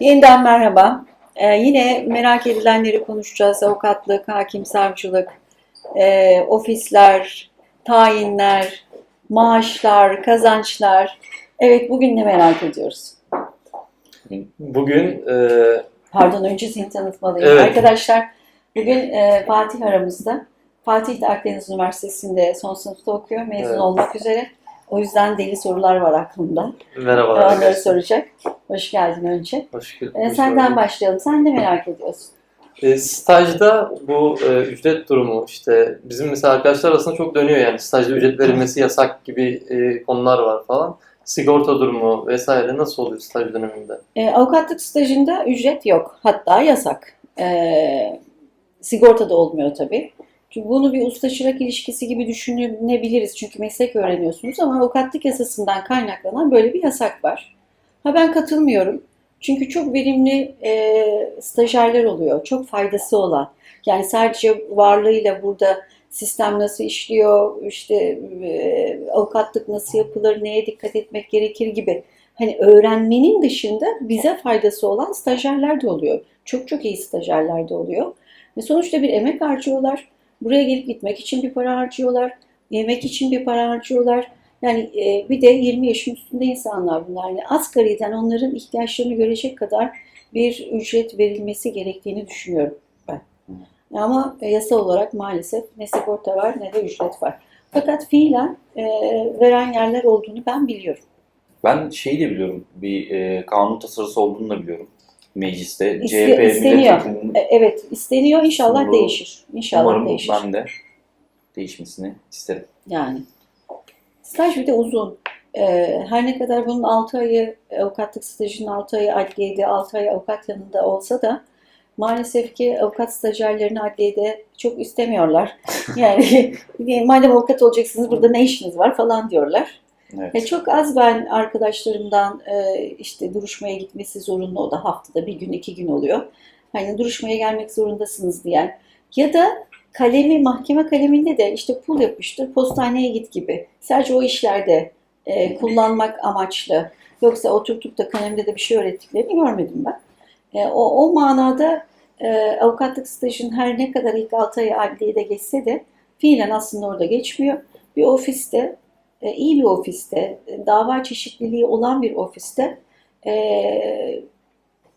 Yeniden merhaba. Ee, yine merak edilenleri konuşacağız. Avukatlık, hakim, savcılık, e, ofisler, tayinler, maaşlar, kazançlar. Evet bugün ne merak ediyoruz? Bugün e, Pardon önce seni tanıtmalıyım. Evet. Arkadaşlar bugün e, Fatih aramızda. Fatih de Akdeniz Üniversitesi'nde son sınıfta okuyor. Mezun Evet. olmak üzere. O yüzden deli sorular var aklımda. merhabalar. Onları soracak. Hoş geldin önce. Hoş gel- Ee, hoş senden bulduk. başlayalım. Sen ne merak ediyorsun? E, stajda bu e, ücret durumu işte bizim mesela arkadaşlar arasında çok dönüyor yani stajda ücret verilmesi yasak gibi e, konular var falan. Sigorta durumu vesaire nasıl oluyor staj döneminde? E, avukatlık stajında ücret yok. Hatta yasak. E, sigorta da olmuyor tabii. Bunu bir usta çırak ilişkisi gibi düşünebiliriz. Çünkü meslek öğreniyorsunuz ama avukatlık yasasından kaynaklanan böyle bir yasak var. Ha ben katılmıyorum. Çünkü çok verimli e, stajyerler oluyor. Çok faydası olan. Yani sadece varlığıyla burada sistem nasıl işliyor, işte e, avukatlık nasıl yapılır, neye dikkat etmek gerekir gibi hani öğrenmenin dışında bize faydası olan stajyerler de oluyor. Çok çok iyi stajyerler de oluyor. Ve sonuçta bir emek harcıyorlar. Buraya gelip gitmek için bir para harcıyorlar. Yemek için bir para harcıyorlar. Yani e, bir de 20 yaşın üstünde insanlar bunlar. Yani asgariden onların ihtiyaçlarını görecek kadar bir ücret verilmesi gerektiğini düşünüyorum ben. Ama e, yasa olarak maalesef ne sigorta var ne de ücret var. Fakat fiilen e, veren yerler olduğunu ben biliyorum. Ben şeyi de biliyorum. Bir e, kanun tasarısı olduğunu da biliyorum. Mecliste. İste- CHP isteniyor. E, Evet isteniyor inşallah Sunumlu- değişir. İnşallah umarım değişir. ben de değişmesini isterim. Yani. Staj bir de uzun. Ee, her ne kadar bunun 6 ayı avukatlık stajının 6 ayı adliyede, 6 ay avukat yanında olsa da maalesef ki avukat stajyerlerini adliyede çok istemiyorlar. Yani madem avukat olacaksınız burada ne işiniz var falan diyorlar. Evet. E, çok az ben arkadaşlarımdan e, işte duruşmaya gitmesi zorunlu o da haftada bir gün iki gün oluyor. Hani duruşmaya gelmek zorundasınız diyen ya da kalemi mahkeme kaleminde de işte pul yapıştır postaneye git gibi. Sadece o işlerde e, kullanmak amaçlı. Yoksa oturtup da kalemde de bir şey öğrettiklerini görmedim ben. E, o, o manada e, avukatlık stajın her ne kadar ilk 6 ay adliyede geçse de fiilen aslında orada geçmiyor. Bir ofiste iyi bir ofiste, e, dava çeşitliliği olan bir ofiste e,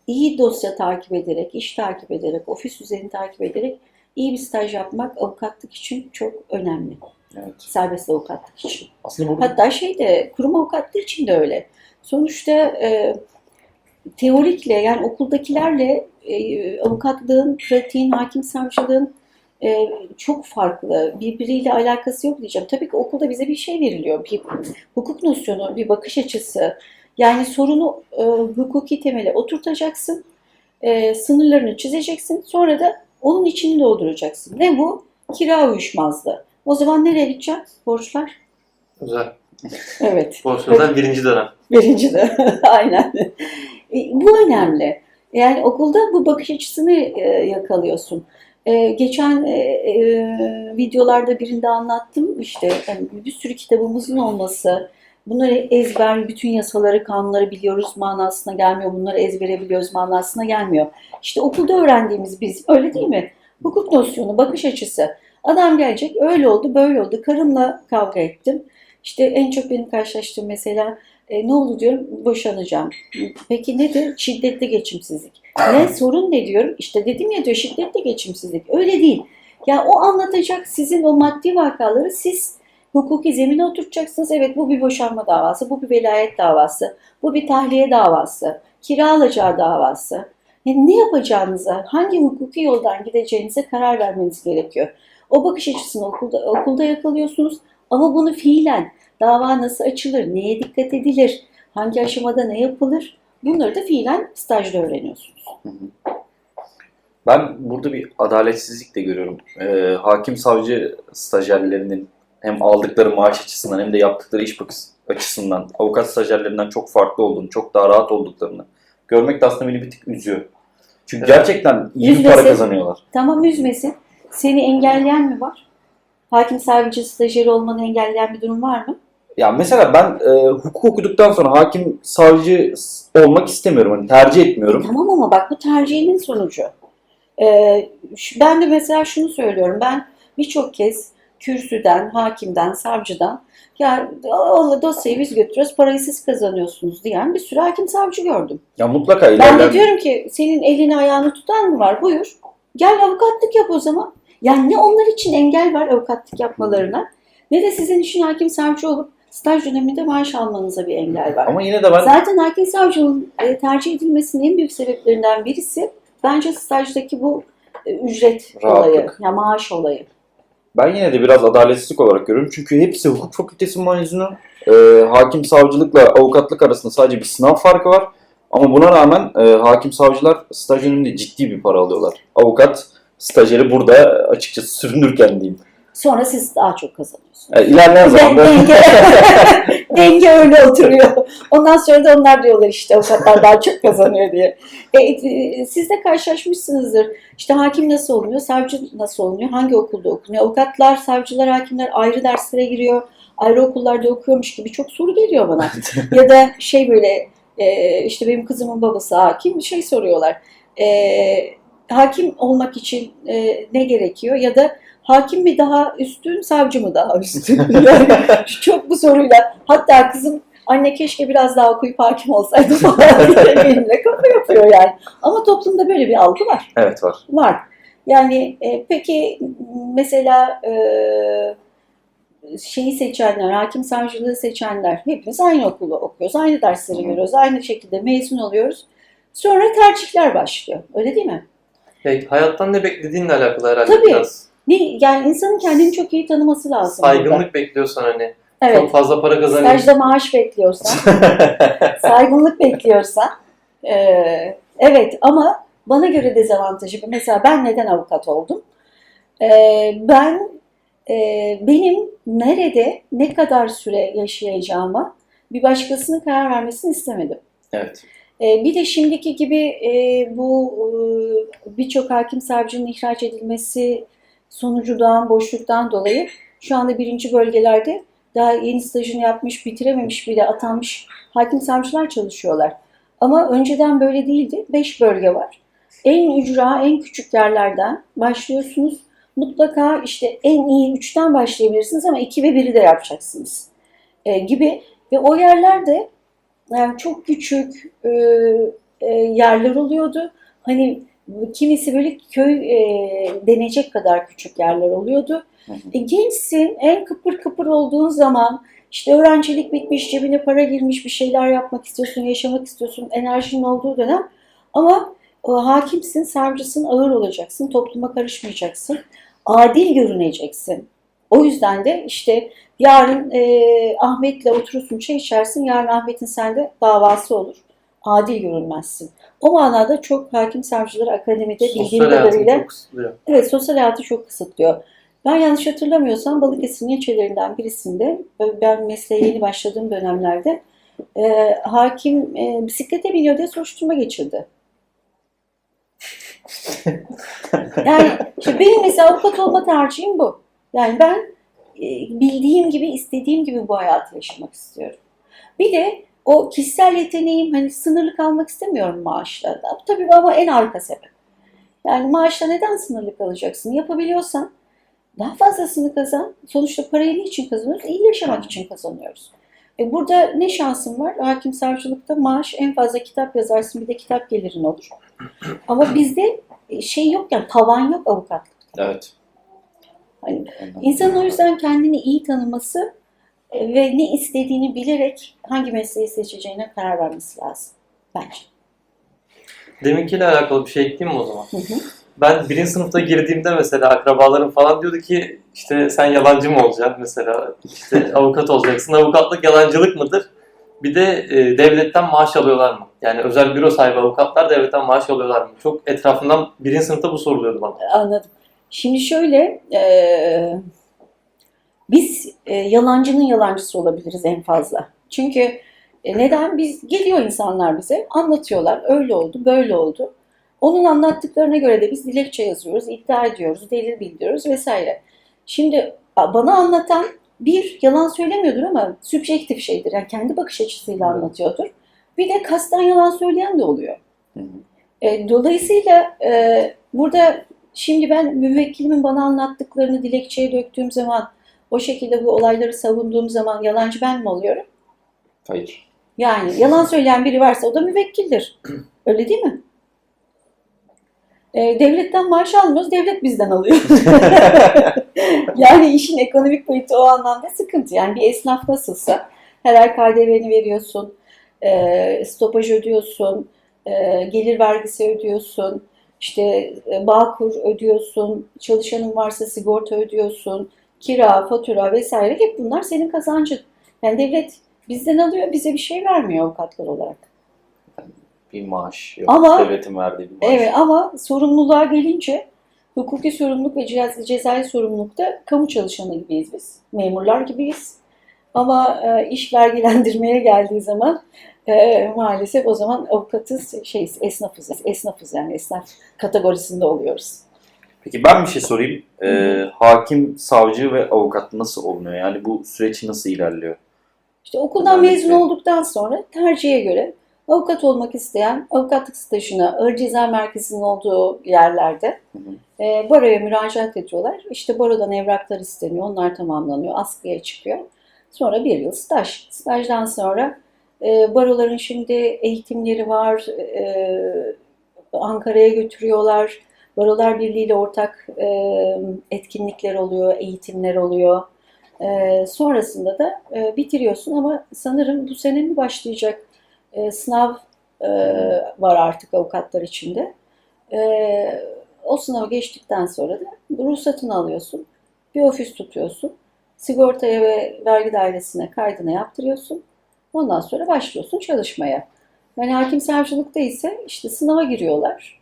iyi dosya takip ederek, iş takip ederek, ofis düzeni takip ederek iyi bir staj yapmak avukatlık için çok önemli. evet. Serbest avukatlık için. Aslında burada Hatta şey de kurum avukatlığı için de öyle. Sonuçta e, teorikle yani okuldakilerle e, avukatlığın, pratiğin, hakim savcılığın e, çok farklı. Birbiriyle alakası yok diyeceğim. Tabii ki okulda bize bir şey veriliyor. Bir hukuk nosyonu, bir bakış açısı. Yani sorunu e, hukuki temele oturtacaksın. E, sınırlarını çizeceksin. Sonra da onun içini dolduracaksın. Ne bu? Kira uyuşmazlığı. O zaman nereye gideceksin? Borçlar. Güzel. Evet. Borçlardan birinci dönem. Birinci de. Aynen. E, Bu önemli. Yani okulda bu bakış açısını e, yakalıyorsun. E, geçen e, e, videolarda birinde anlattım işte yani bir sürü kitabımızın olması, bunları ezber, bütün yasaları, kanunları biliyoruz manasına gelmiyor, bunları ezbere biliyoruz manasına gelmiyor. İşte okulda öğrendiğimiz biz, öyle değil mi? Hukuk nosyonu, bakış açısı. Adam gelecek, öyle oldu, böyle oldu. Karımla kavga ettim. İşte en çok benim karşılaştığım mesela e, ne oldu diyorum boşanacağım. Peki nedir? Şiddetli geçimsizlik. Ne sorun ne diyorum? İşte dedim ya diyor şiddetli geçimsizlik. Öyle değil. Ya o anlatacak sizin o maddi vakaları siz hukuki zemine oturtacaksınız. Evet bu bir boşanma davası, bu bir velayet davası, bu bir tahliye davası, kira alacağı davası. Yani ne yapacağınıza, hangi hukuki yoldan gideceğinize karar vermeniz gerekiyor. O bakış açısını okulda, okulda yakalıyorsunuz ama bunu fiilen dava nasıl açılır, neye dikkat edilir, hangi aşamada ne yapılır bunları da fiilen stajda öğreniyorsunuz. ben burada bir adaletsizlik de görüyorum. E, hakim savcı stajyerlerinin hem aldıkları maaş açısından hem de yaptıkları iş açısından avukat stajyerlerinden çok farklı olduğunu, çok daha rahat olduklarını görmek de aslında beni bir tık üzüyor. Çünkü Evet. gerçekten iyi bir Üzmesin. para kazanıyorlar. Tamam üzmesin. Seni engelleyen mi var? Hakim savcı stajyeri olmanı engelleyen bir durum var mı? Ya mesela ben e, hukuk okuduktan sonra hakim savcı olmak istemiyorum. Hani tercih etmiyorum. Tamam ama bak bu tercihinin sonucu. Ee, şu- ben de mesela şunu söylüyorum. Ben birçok kez kürsüden, hakimden, savcıdan ya o dosyayı biz götürüyoruz, parayı siz kazanıyorsunuz diyen bir sürü hakim savcı gördüm. Ya mutlaka Ben de diyorum ki senin elini ayağını tutan mı var? Buyur. Gel avukatlık yap o zaman. Yani ne onlar için engel var avukatlık yapmalarına ne de sizin için hakim savcı olup staj döneminde maaş almanıza bir engel var. Ama yine de ben Zaten hakim savcının e, tercih edilmesinin en büyük sebeplerinden birisi bence stajdaki bu e, ücret Rahatlık. olayı, ya maaş olayı. Ben yine de biraz adaletsizlik olarak görüyorum. Çünkü hepsi hukuk fakültesi mezunu. Ee, hakim savcılıkla avukatlık arasında sadece bir sınav farkı var. Ama buna rağmen e, hakim savcılar staj döneminde ciddi bir para alıyorlar. Avukat stajyeri burada açıkçası sürünürken diyeyim. Sonra siz daha çok kazanıyorsunuz. E, ilerleyen zamanda denge, denge öyle oturuyor. Ondan sonra da onlar diyorlar işte avukatlar daha çok kazanıyor diye. E, e, siz de karşılaşmışsınızdır. İşte hakim nasıl olunuyor, savcı nasıl olunuyor, hangi okulda okunuyor? Avukatlar, savcılar, hakimler ayrı derslere giriyor. Ayrı okullarda okuyormuş gibi çok soru geliyor bana. ya da şey böyle e, işte benim kızımın babası hakim bir şey soruyorlar. E, hakim olmak için e, ne gerekiyor ya da hakim mi daha üstün savcı mı daha üstün? Yani çok bu soruyla hatta kızım anne keşke biraz daha okuyup hakim olsaydı falan diye benimle kafa yapıyor yani. Ama toplumda böyle bir algı var. evet var. Var. Yani e, peki mesela e, şeyi seçenler, hakim savcılığı seçenler hepimiz aynı okulu okuyoruz, aynı dersleri Hı hı. görüyoruz, aynı şekilde mezun oluyoruz. Sonra tercihler başlıyor. Öyle değil mi? Ya, hayattan ne beklediğinle alakalı herhalde Tabii. biraz. Ne, yani insanın kendini çok iyi tanıması lazım. burada. Saygınlık bekliyorsan hani. Evet. Çok fazla para kazanayım. Stajda maaş bekliyorsan, saygınlık bekliyorsan. eee, evet ama bana göre dezavantajı. Mesela ben neden avukat oldum? Eee, ben eee, benim nerede ne kadar süre yaşayacağıma bir başkasının karar vermesini istemedim. evet. Ee, Bir de şimdiki gibi e, bu e, birçok hakim savcının ihraç edilmesi sonucudan, boşluktan dolayı şu anda birinci bölgelerde daha yeni stajını yapmış, bitirememiş bile atanmış hakim savcılar çalışıyorlar. Ama önceden böyle değildi. Beş bölge var. En ücra, en küçük yerlerden başlıyorsunuz. Mutlaka işte en iyi üçten başlayabilirsiniz ama iki ve biri de yapacaksınız e, gibi. Ve o yerlerde yani çok küçük e, e, yerler oluyordu. Hani kimisi böyle köy e, denecek kadar küçük yerler oluyordu. Hı hı. E, gençsin, en kıpır kıpır olduğun zaman işte öğrencilik bitmiş, cebine para girmiş, bir şeyler yapmak istiyorsun, yaşamak istiyorsun, enerjinin olduğu dönem. Ama o, hakimsin, savcısın, ağır olacaksın, topluma karışmayacaksın, adil görüneceksin. O yüzden de işte yarın e, Ahmet'le oturursun, çay içersin, yarın Ahmet'in sende davası olur. Adil görünmezsin. O manada çok hakim savcıları akademide bildiğim kadarıyla. Evet, sosyal hayatı çok kısıtlıyor. Ben yanlış hatırlamıyorsam Balıkesir'in ilçelerinden birisinde, ben mesleğe yeni başladığım dönemlerde e, hakim e, bisiklete biniyor diye soruşturma geçirdi. Yani işte benim mesela avukat olma tercihim bu. Yani ben e, bildiğim gibi, istediğim gibi bu hayatı yaşamak istiyorum. Bir de o kişisel yeteneğim hani sınırlı kalmak istemiyorum maaşla. Tabii ama en arka sebep. Yani maaşla neden sınırlı kalacaksın? Yapabiliyorsan daha fazlasını kazan. Sonuçta parayı niçin kazanıyoruz? İyi yaşamak için kazanıyoruz. E burada ne şansın var? Hakim savcılıkta maaş en fazla kitap yazarsın bir de kitap gelirin olur. Ama bizde e, şey yok yani tavan yok avukatlıkta. Evet. Hani İnsanın o yüzden kendini iyi tanıması ve ne istediğini bilerek hangi mesleği seçeceğine karar vermesi lazım bence. Deminkiyle alakalı bir şey ekleyeyim mi o zaman? Hı hı. Ben birinci sınıfta girdiğimde mesela akrabalarım falan diyordu ki işte sen yalancı mı olacaksın mesela işte avukat olacaksın. Avukatlık yalancılık mıdır? Bir de e, devletten maaş alıyorlar mı? Yani özel büro sahibi avukatlar devletten maaş alıyorlar mı? Çok etrafından birinci sınıfta bu soruluyordu bana. Anladım. Şimdi şöyle, e, biz e, yalancının yalancısı olabiliriz en fazla. Çünkü e, neden? Biz geliyor insanlar bize, anlatıyorlar. Öyle oldu, böyle oldu. Onun anlattıklarına göre de biz dilekçe yazıyoruz, iddia ediyoruz, delil bildiriyoruz vesaire. Şimdi bana anlatan bir yalan söylemiyordur ama sübjektif şeydir. Yani kendi bakış açısıyla anlatıyordur. Bir de kasten yalan söyleyen de oluyor. E, dolayısıyla e, burada şimdi ben müvekkilimin bana anlattıklarını dilekçeye döktüğüm zaman o şekilde bu olayları savunduğum zaman yalancı ben mi oluyorum? Hayır. Yani yalan söyleyen biri varsa o da müvekkildir. Öyle değil mi? E, devletten maaş almıyoruz, devlet bizden alıyor. yani işin ekonomik boyutu o anlamda sıkıntı. Yani bir esnaf nasılsa her ay KDV'ni veriyorsun, e, stopaj ödüyorsun, e, gelir vergisi ödüyorsun, işte e, Bağkur ödüyorsun, çalışanın varsa sigorta ödüyorsun, kira, fatura vesaire hep bunlar senin kazancın. Yani devlet bizden alıyor, bize bir şey vermiyor avukatlar olarak. Bir maaş yok. Ama- Devletin verdiği bir maaş. Evet ama sorumluluğa gelince hukuki sorumluluk ve ceza- cezai sorumlulukta kamu çalışanı gibiyiz biz. Memurlar gibiyiz. Ama e, iş vergilendirmeye geldiği zaman e, maalesef o zaman avukatız, şey esnafız, esnafız yani esnaf kategorisinde oluyoruz. Peki ben bir şey sorayım. Ee, hakim, savcı ve avukat nasıl olunuyor? Yani bu süreç nasıl ilerliyor? İşte okuldan Özellikle- mezun olduktan sonra tercihe göre avukat olmak isteyen avukatlık stajına ağır ceza merkezinin olduğu yerlerde Hı hı. e, baroya müracaat ediyorlar. İşte barodan evraklar isteniyor. Onlar tamamlanıyor. Askıya çıkıyor. Sonra bir yıl staj. Stajdan sonra e, baroların şimdi eğitimleri var. E, Ankara'ya götürüyorlar. Barolar Birliği ile ortak e, etkinlikler oluyor, eğitimler oluyor. E, sonrasında da e, bitiriyorsun ama sanırım bu sene mi başlayacak e, sınav e, var artık avukatlar içinde. E, o sınavı geçtikten sonra da ruhsatını alıyorsun. Bir ofis tutuyorsun. Sigortaya ve vergi dairesine kaydını yaptırıyorsun. Ondan sonra başlıyorsun çalışmaya. Yani hakim savcılıkta ise işte sınava giriyorlar.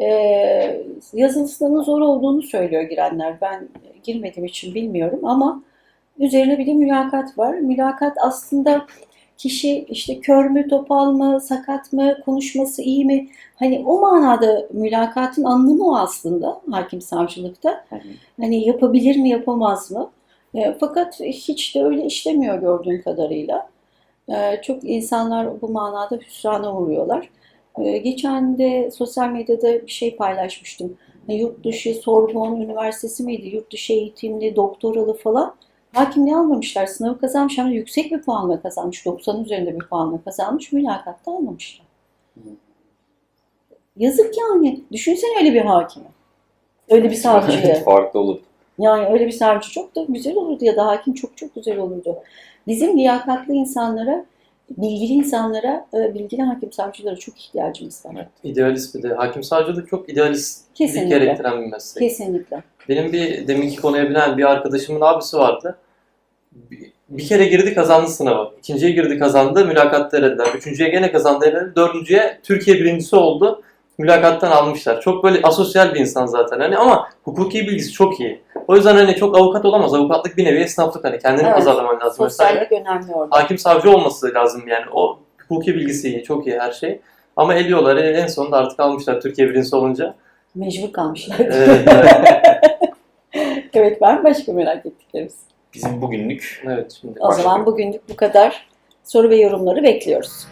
Ee, yazılı sınavın zor olduğunu söylüyor girenler. Ben girmediğim için bilmiyorum ama üzerine bir de mülakat var. Mülakat aslında kişi işte kör mü, topal mı, sakat mı, konuşması iyi mi? Hani o manada mülakatın anlamı o aslında hakim savcılıkta. Hı. Hani yapabilir mi, yapamaz mı? E, fakat hiç de öyle işlemiyor gördüğüm kadarıyla. E, çok insanlar bu manada hüsrana uğruyorlar. E, geçen de sosyal medyada bir şey paylaşmıştım. E, yurt dışı Sorbonne Üniversitesi miydi? Yurt dışı eğitimli, doktoralı falan. Hakimliği almamışlar. Sınavı kazanmış ama yüksek bir puanla kazanmış. 90 üzerinde bir puanla kazanmış. Mülakatta almamışlar. Yazık yani. Düşünsene öyle bir hakimi. Öyle bir savcıyı. Farklı olur. Yani öyle bir savcı çok da güzel olurdu ya da hakim çok çok güzel olurdu. Bizim liyakatlı insanlara, bilgili insanlara, e, bilgili hakim savcılara çok ihtiyacımız var. Evet. İdealist bir de. Hakim savcılık çok idealistlik Kesinlikle. gerektiren bir meslek. Kesinlikle. Benim bir deminki konuya bilen bir arkadaşımın abisi vardı. Bir, bir kere girdi kazandı sınavı. İkinciye girdi kazandı. Mülakatta elediler. Üçüncüye gene kazandı elediler. Dördüncüye Türkiye birincisi oldu. Mülakattan almışlar. Çok böyle asosyal bir insan zaten hani ama hukuki bilgisi çok iyi. O yüzden hani çok avukat olamaz. Avukatlık bir nevi esnaflık hani kendini Evet. pazarlaman lazım vesaire. Sosyallik önemli orada. Hakim savcı olması lazım yani. O hukuki bilgisi iyi, çok iyi her şey. Ama eliyorlar. En sonunda artık almışlar Türkiye birincisi olunca. Mecbur kalmışlar. Evet, evet. evet var mı başka merak ettiklerimiz? Bizim bugünlük evet şimdi. O zaman bugünlük bu kadar. Soru ve yorumları bekliyoruz.